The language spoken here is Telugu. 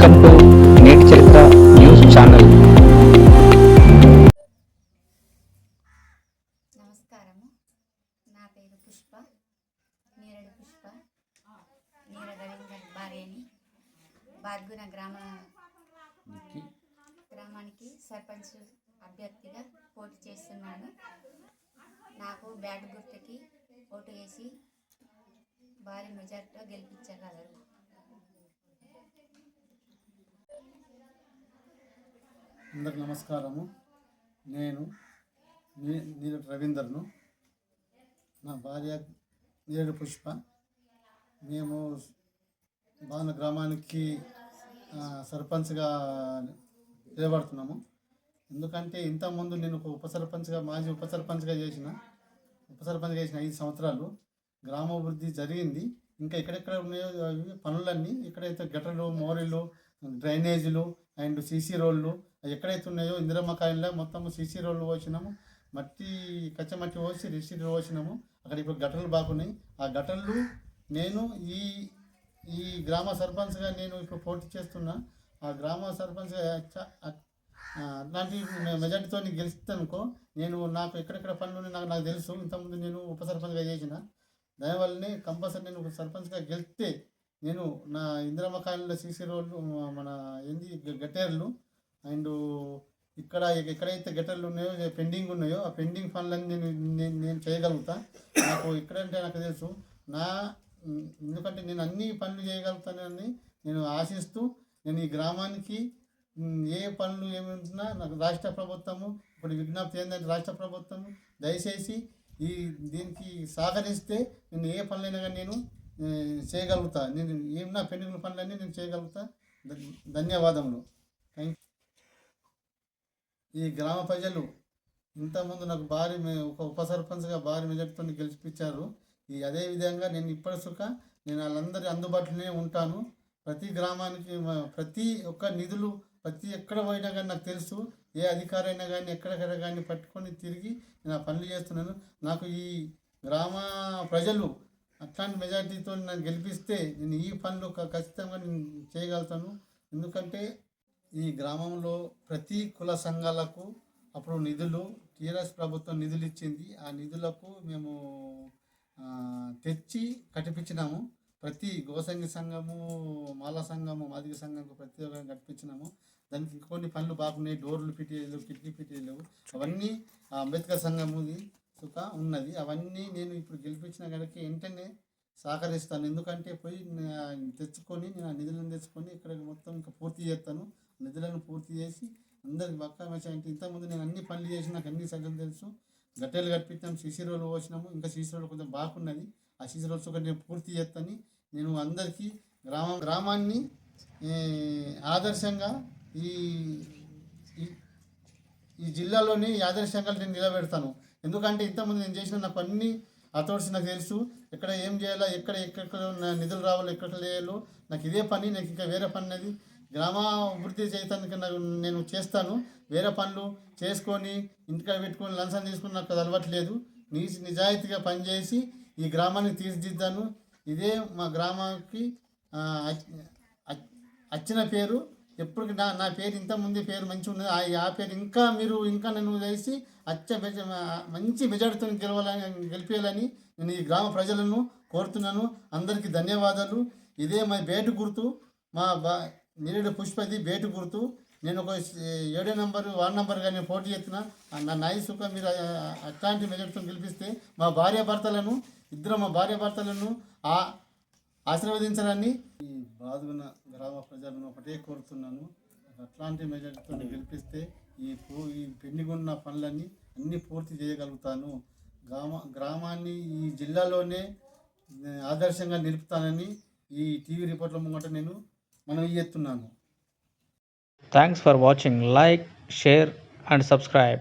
వెల్కమ్ టు నేటి చరిత్ర న్యూస్ ఛానల్ నమస్కారము. నా పేరు పుష్ప. నీరడి పుష్ప. నీర రవీంద్ర భార్యని బాద్గున గ్రామ గ్రామానికి సర్పంచ్ అభ్యర్థిగా పోటీ చేస్తున్నాను. నాకు బ్యాట్ గుర్తుకి ఓటు వేసి భారీ మెజార్టీతో గెలిపించగలరు. అందరికి నమస్కారము. నేను నీ- నీరటి రవీందర్ను. నా భార్య నీరటి పుష్ప. మేము బాను గ్రామానికి సర్పంచ్గా నిలబడుతున్నాము. ఎందుకంటే ఇంతకుముందు నేను ఒక ఉప సర్పంచ్గా మాజీ ఉప సర్పంచ్గా చేసిన ఉప సర్పంచ్గా చేసిన ఐదు సంవత్సరాలు గ్రామాభివృద్ధి జరిగింది. ఇంకా ఎక్కడెక్కడ ఉన్నాయో అవి పనులన్నీ ఎక్కడైతే గటలు మోరీలు డ్రైనేజీలు అండ్ సీసీ రోడ్లు ఎక్కడైతే ఉన్నాయో ఇందిరమ్మ కాయల్లో మొత్తం సీసీ రోడ్లు పోసినాము. మట్టి కచ్చమట్టి పోసి రిసీ పోసినాము. అక్కడ ఇప్పుడు గటలు బాగున్నాయి. ఆ గటలు నేను ఈ ఈ గ్రామ సర్పంచ్గా నేను ఇప్పుడు పోటీ చేస్తున్నా. ఆ గ్రామ సర్పంచ్ అట్లాంటి మెజార్టీతో గెలుస్తానుకో నేను నాకు ఎక్కడెక్కడ పనులు నాకు నాకు తెలుసు. ఇంతకుముందు నేను ఉప సర్పంచ్గా చేసిన. దానివల్లనే కంపల్సరీ నేను ఒక సర్పంచ్గా గెలిస్తే నేను నా ఇందిరమ్మ కాలనీలో సీసీ రోడ్లు మన ఏంది గ- గట్టేర్లు అండ్ ఇక్కడ ఎక్కడైతే గట్టర్లు ఉన్నాయో పెండింగ్ ఉన్నాయో ఆ పెండింగ్ పనులన్నీ నేను నేను నేను చేయగలుగుతా. నాకు ఎక్కడంటే నాకు తెలుసు. నా ఎందుకంటే నేను అన్ని పనులు చేయగలుగుతానని నేను ఆశిస్తూ నేను ఈ గ్రామానికి ఏ పనులు ఏమి ఉంటున్నా నాకు రాష్ట్ర ప్రభుత్వము ఇప్పుడు విజ్ఞప్తి ఏంటంటే రాష్ట్ర ప్రభుత్వము దయచేసి ఈ దీనికి సహకరిస్తే నేను ఏ పనులైనా కానీ నేను చేయగలుగుతా. నేను ఏమన్నా పెండింగ్ పనులన్నీ నేను చేయగలుగుతా. ధన్యవాదములు. థ్యాంక్ ఈ గ్రామ ప్రజలు ఇంతకుముందు నాకు భారీ ఒక ఉప సర్పంచ్గా భారీ మెజార్టీతో గెలిపించారు ఈ అదే విధంగా నేను ఇప్పటి సుఖ నేను వాళ్ళందరి అందుబాటులోనే ఉంటాను. ప్రతి గ్రామానికి ప్రతి ఒక్క నిధులు ప్రతి ఎక్కడ పోయినా కానీ నాకు తెలుసు. ఏ అధికారైనా కానీ ఎక్కడెక్కడ కానీ పట్టుకొని తిరిగి నేను ఆ పనులు చేస్తున్నాను. నాకు ఈ గ్రామ ప్రజలు అట్లాంటి మెజార్టీతో నన్ను గెలిపిస్తే నేను ఈ పనులు ఖచ్చితంగా నేను చేయగలుగుతాను. ఎందుకంటే ఈ గ్రామంలో ప్రతి కుల సంఘాలకు అప్పుడు నిధులు టీఆర్ఎస్ ప్రభుత్వం నిధులు ఇచ్చింది. ఆ నిధులకు మేము తెచ్చి కట్టిపించినాము. ప్రతి గోసంగి సంఘము మాల సంఘము మాదిక సంఘంకు ప్రతి ఒక్కరిని కట్టిపించినాము. దానికి ఇంకొన్ని పనులు బాగున్నాయి. డోర్లు పిటిలేవు కిటికీ పిటిలేవు అవన్నీ అంబేద్కర్ సంఘముది సుఖ ఉన్నది. అవన్నీ నేను ఇప్పుడు గెలిపించిన గడికి వెంటనే సహకరిస్తాను. ఎందుకంటే పోయి తెచ్చుకొని నేను ఆ నిధులను తెచ్చుకొని ఇక్కడ మొత్తం ఇంకా పూర్తి చేస్తాను. నిధులను పూర్తి చేసి అందరికి పక్కా అంటే ఇంతకుముందు నేను అన్ని పనులు చేసి నాకు అన్ని సగం తెలుసు. గట్టెలు కట్టించాం సీసీ రోలు పోసినాము. ఇంకా సీసీ రోలు కొంచెం బాగున్నది. ఆ సీసీ రోల్స్ ఒకటి నేను పూర్తి చేస్తాను. నేను అందరికీ గ్రామం గ్రామాన్ని ఆదర్శంగా ఈ ఈ- ఈ జిల్లాలోని ఆదర్శంగా నేను నిలబెడతాను. ఎందుకంటే ఇంతకుముందు నేను చేసిన నాకు అన్ని అథారిటీస్ నాకు తెలుసు. ఎక్కడ ఏం చేయాలో ఎక్కడ ఎక్కడ నిధులు రావాలో ఎక్కడ లేయాలో నాకు ఇదే పని నాకు ఇంకా వేరే పని అనేది గ్రామ అభివృద్ధి చేయటానికి నాకు నేను చేస్తాను. వేరే పనులు చేసుకొని ఇంటికాడ పెట్టుకొని లంచం తీసుకుని నాకు అది అలవాట్లేదు నీ నిజాయితీగా పనిచేసి ఈ గ్రామాన్ని తీర్చిదిద్దాను. ఇదే మా గ్రామానికి వచ్చిన పేరు. ఎప్పటికి నా నా పేరు ఇంత పేరు మంచిగా ఉన్నది. ఆ ఆ పేరు ఇంకా మీరు ఇంకా నన్ను చేసి అచ్చ మెజ మంచి మెజార్టీతో గెలవాలని గెలిపేయాలని నేను ఈ గ్రామ ప్రజలను కోరుతున్నాను. అందరికీ ధన్యవాదాలు. ఇదే మా బేటు గుర్తు మా బా నిరుడు పుష్పది బేటు గుర్తు. నేను ఒక ఏడో నెంబర్ వార్డ్ నంబర్గా నేను పోటీ చేస్తున్నా. నా నాయి మీరు అట్లాంటి మెజార్టీతో గెలిపిస్తే మా భార్య భర్తలను ఇద్దరు మా భార్య భర్తలను ఆ ఆశీర్వదించాలని ఈ బాధున్న గ్రామ ప్రజలను ఒకటే కోరుతున్నాను. అట్లాంటి మెజార్టీతో గెలిపిస్తే ఈ పూ ఈ పెండిగున్న పనులన్నీ అన్నీ పూర్తి చేయగలుగుతాను. గ్రామ గ్రామాన్ని ఈ జిల్లాలోనే ఆదర్శంగా నిలుపుతానని ఈ టీవీ రిపోర్ట్ల ముంగట నేను మనం చేస్తున్నాను. Thanks for watching like share and subscribe